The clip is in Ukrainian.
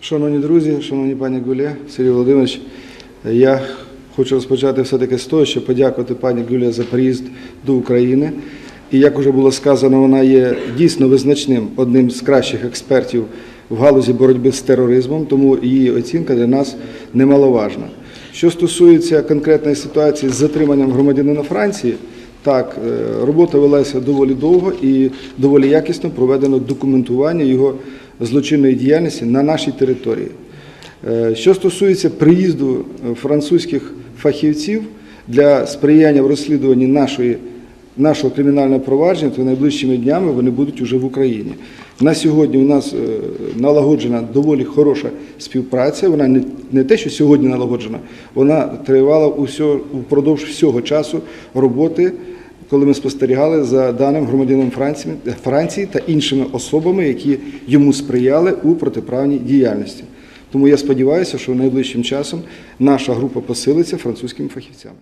Шановні друзі, шановні пані Гулє, Сергій Володимирович, я хочу розпочати все-таки з того, щоб подякувати пані Гулє за приїзд до України. І як вже було сказано, вона є дійсно визначним одним з кращих експертів в галузі боротьби з тероризмом, тому її оцінка для нас немаловажна. Що стосується конкретної ситуації з затриманням громадянина Франції, так, е, робота велася доволі довго і доволі якісно проведено документування його злочинної діяльності на нашій території. Е, Що стосується приїзду е, французьких фахівців для сприяння в розслідуванні нашої, нашого кримінального провадження, то найближчими днями вони будуть уже в Україні. На сьогодні у нас налагоджена доволі хороша співпраця. Вона не, не те, що сьогодні налагоджена, вона тривала усього, впродовж всього часу роботи коли ми спостерігали за даним громадянином Франції, Франції та іншими особами, які йому сприяли у протиправній діяльності. Тому я сподіваюся, що найближчим часом наша група посилиться французькими фахівцями.